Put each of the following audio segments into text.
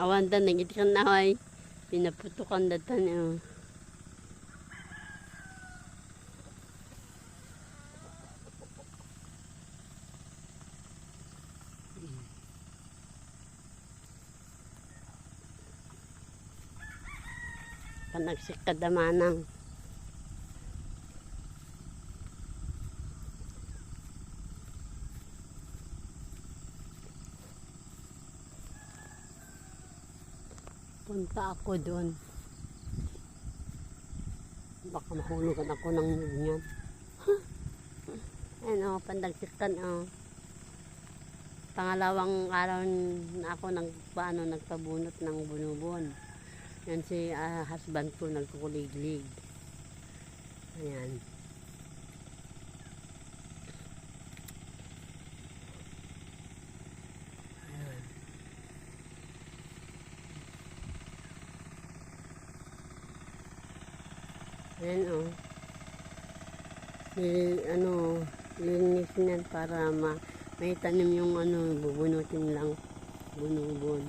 Awan dan nagit kan naway. Pinaputukan datan oh. Panagsik Punta ako doon. Baka mahulugan ako ng nyug niyan. Ayan o, pandagsikan o. Pangalawang araw na ako nagpaano, nagpabunot ng bunubon. Yan si ah, husband ko nagkukuliglig. Ayan. Ayan o. Nil, ano, linis niyan para ma, may tanim yung ano, bubunutin lang. Bunubon.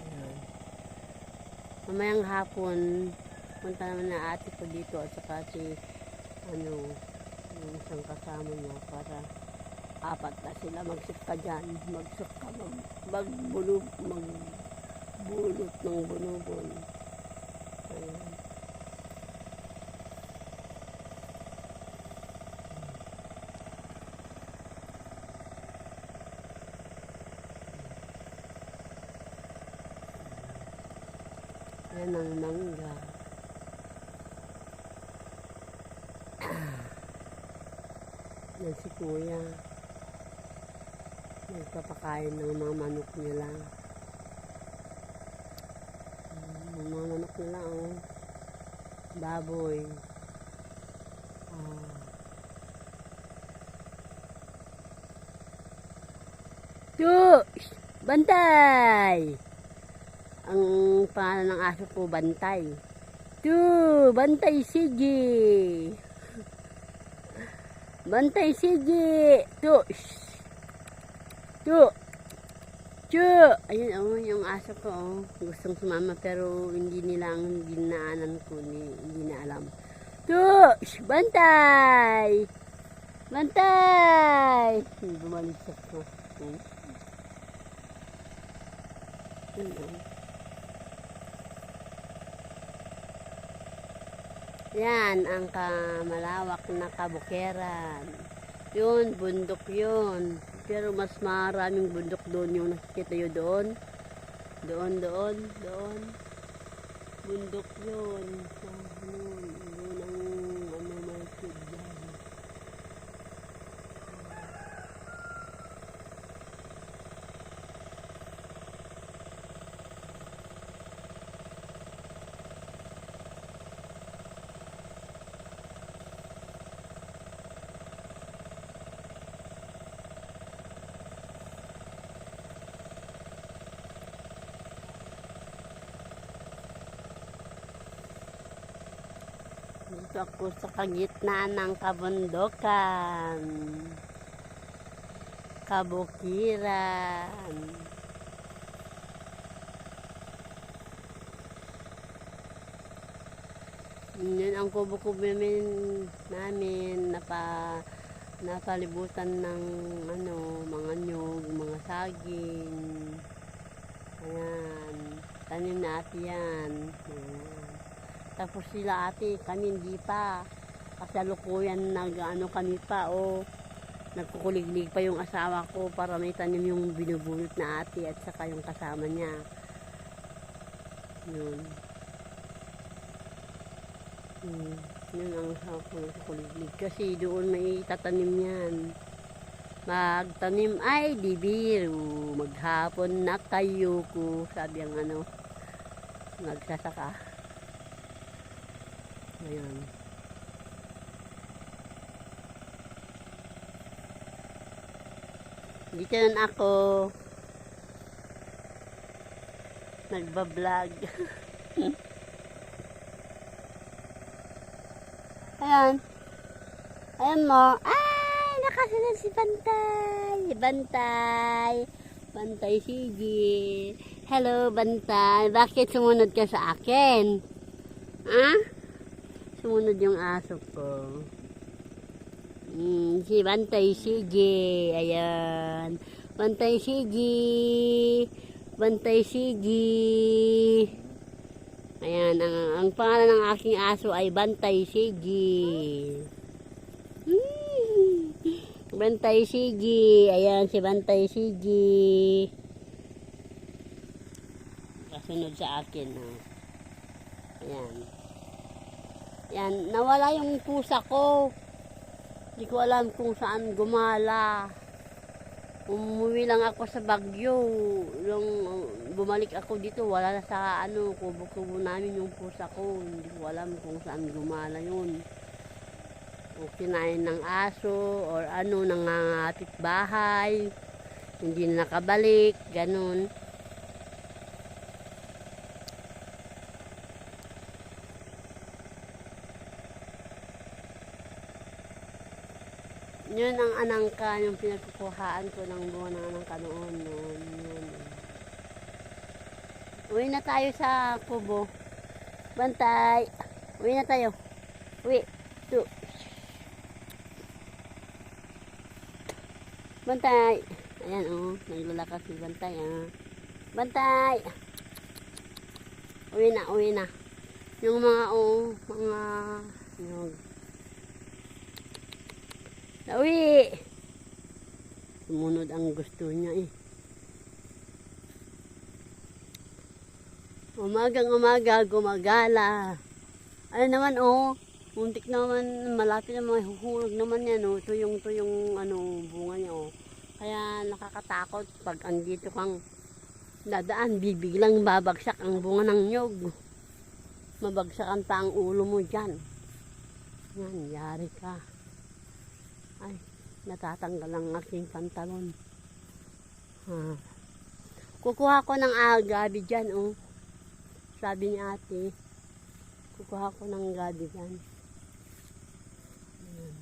Ayan. Mamayang hapon, punta naman na ate ko dito at saka si, ano, yung isang kasama niya para apat na sila magsika dyan. Magsika, mag, magbulog, magbulot ng bunubon. Yan ang mangga. Yan si kuya. Nagpapakain ng mga manok nila. Ang mga manok nila, oh. Baboy. Tus! Bantay! Ang pangalan ng aso ko, Bantay. Tu! Bantay sige! Bantay sige! Tu! Shh! Tu! Ayun, oh, yung aso ko, oh. Gustong sumama pero hindi nila ang dinaanan ko. Hindi, hindi na alam. Shh! Bantay! Bantay! Bumalik sa ko. Hmm. Yun, oh. Yan ang kamalawak na kabukeran. Yun, bundok yun. Pero mas maraming bundok doon yung nakikita yun doon. Doon, doon, doon. Bundok yun. Ano, doon ang ano, market dyan. Dito ako sa kagitnaan ng kabundukan. Kabukiran. Yun ang kubo-kubo namin, namin napa, napalibutan ng ano, mga nyog, mga saging. Ayan. Tanim na ate yan. Ayan. Tapos sila ate, kami hindi pa. Kasalukuyan nag ano kami pa o nagkukuliglig pa yung asawa ko para may tanim yung binubulot na ate at saka yung kasama niya. Yun. Hmm. Yun ang asawa ko nagkukuliglig. Kasi doon may tatanim yan. Magtanim ay di biro. Maghapon na kayo ko. Sabi ang ano, nagsasaka. Ayan. Dito na ako. Nagbablog. Ayan. Ayan mo. Ay, nakasunod si Bantay. Bantay. Bantay, sige. Hello, Bantay. Bakit sumunod ka sa akin? Ha? Sumunod yung aso ko. Mm, si Bantay, sige. Ayan. Bantay, sige. Bantay, sige. Ayan, ang, ang pangalan ng aking aso ay Bantay, sige. Hmm. Bantay, sige. Ayan, si Bantay, sige. Kasunod sa akin, oh. Ayan. Yan, nawala yung pusa ko. Hindi ko alam kung saan gumala. Umuwi lang ako sa Bagyo. Yung bumalik ako dito, wala na sa ano, kubo-kubo namin yung pusa ko. Hindi ko alam kung saan gumala yun. O kinain ng aso or ano, nangangapit bahay. Hindi na nakabalik, ganun. Yun ang anangka, yung pinagkukuhaan ko ng buwan ng anangka noon. noon yun. Uwi na tayo sa kubo. Bantay. Uwi na tayo. Uwi. Tu. Bantay. Ayan oh, naglalakas si Bantay ah. Bantay. Uwi na, uwi na. Yung mga oh, mga yung Uwi! Sumunod ang gusto niya eh. Umagang umaga, gumagala. Ano naman oh, muntik naman, malapit na mga huhulog naman yan oh. Tuyong tuyong ano, bunga niya oh. Kaya nakakatakot pag andito kang dadaan, bibiglang babagsak ang bunga ng nyog. Mabagsakan pa ang ulo mo dyan. Yan, yari ka. Natatanggal ang aking pantalon. Ha. Kukuha ko ng agabi dyan, oh. Sabi ni ate, kukuha ko ng gabi dyan. Ayan.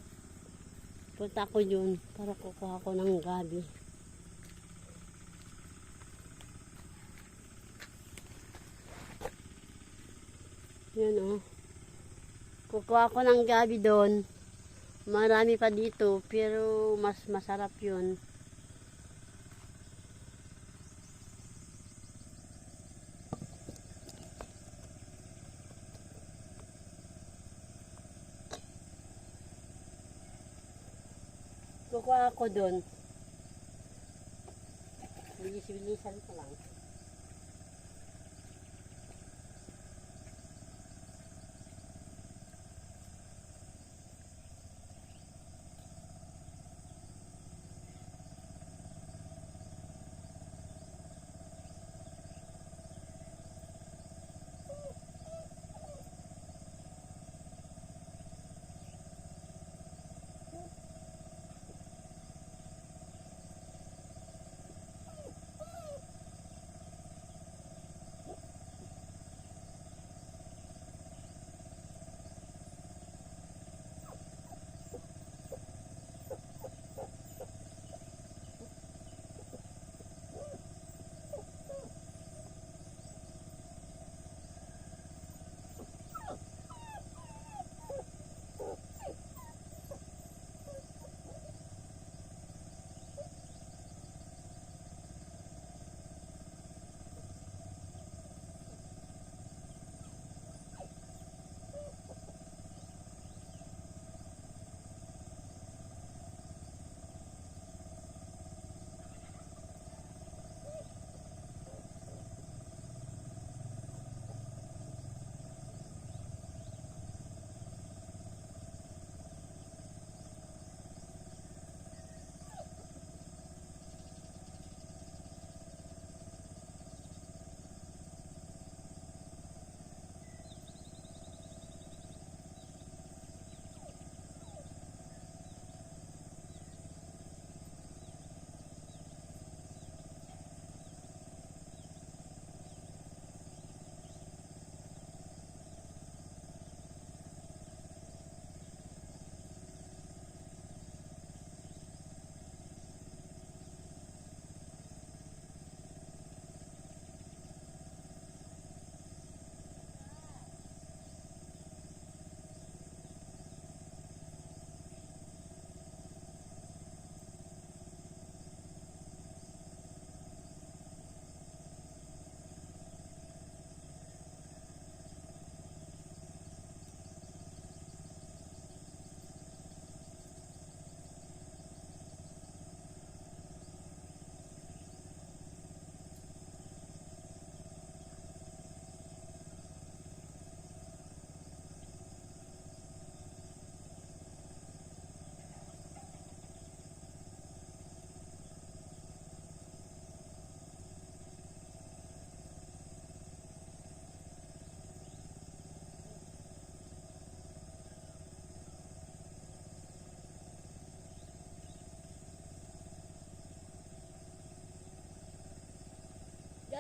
Punta ko yun para kukuha ko ng gabi. Yan, oh. Kukuha ko ng gabi doon. Marami pa dito, pero mas masarap yun. Kukuha ako doon. Bilis-bilisan ko lang.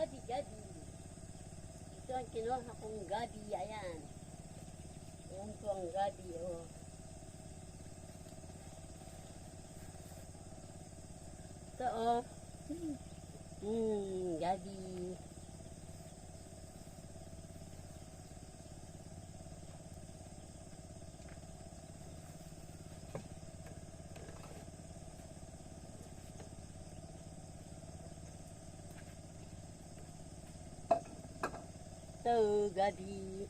Gabi, gabi. Ito ang kinuha kong gabi, ayan. Ayan po ang gabi, oh. Ito, oh. Hmm, gabi. Ito, gabi.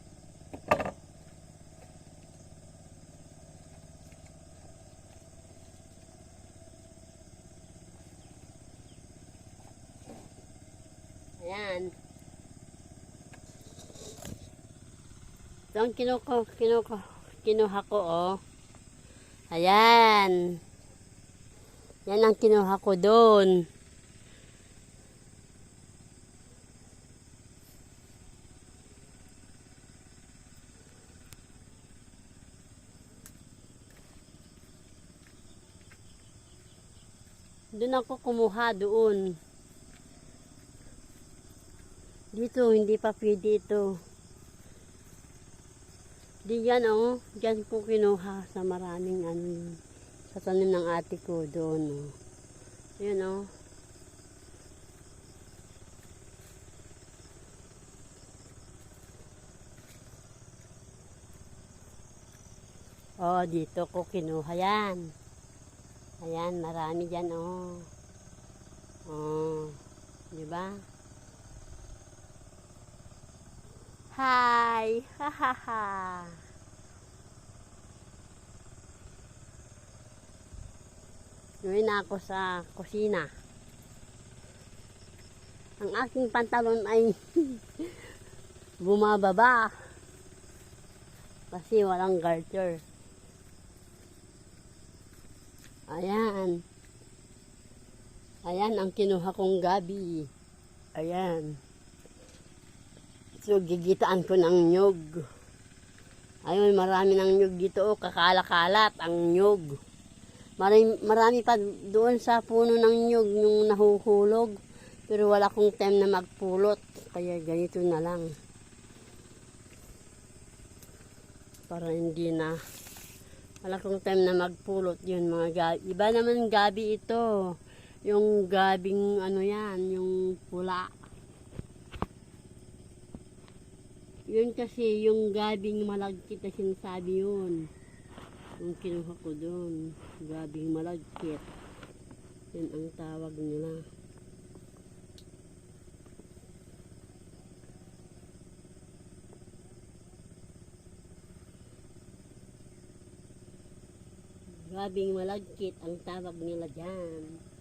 Ayan. Ito ang kinuko, kinuko, kinuha ko, oh. Ayan. Yan ang kinuha ko doon. Doon ako kumuha doon. Dito, hindi pa pwede ito. Di yan oh, dyan ko kinuha sa maraming ano yun. Sa tanim ng ate ko doon oh. Yan oh. Oh, dito ko kinuha yan. Ayan, marami dyan oh. Oh, di ba? Hi! Ha ha ha! Uwi na ako sa kusina. Ang aking pantalon ay bumababa. Kasi walang garter. Ayan. Ayan ang kinuha kong gabi. Ayan. So, gigitaan ko ng nyog. Ayun, marami ng nyog dito. Oh, kakala-kalat ang nyog. Marami, marami pa doon sa puno ng nyog yung nahuhulog. Pero wala kong time na magpulot. Kaya ganito na lang. Para hindi na wala kong time na magpulot yun mga gabi. Iba naman gabi ito. Yung gabing ano yan, yung pula. Yun kasi yung gabing malagkit na sinasabi yun. Yung kinuha ko doon. Gabing malagkit. Yun ang tawag nila. Gabing malagkit ang tawag nila dyan.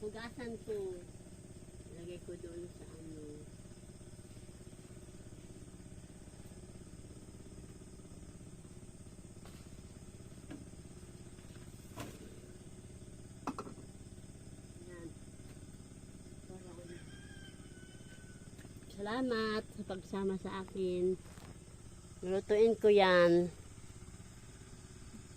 Hugasan ko. Lagay ko doon sa ano. Yan. Salamat sa pagsama sa akin. Lulutuin ko yan.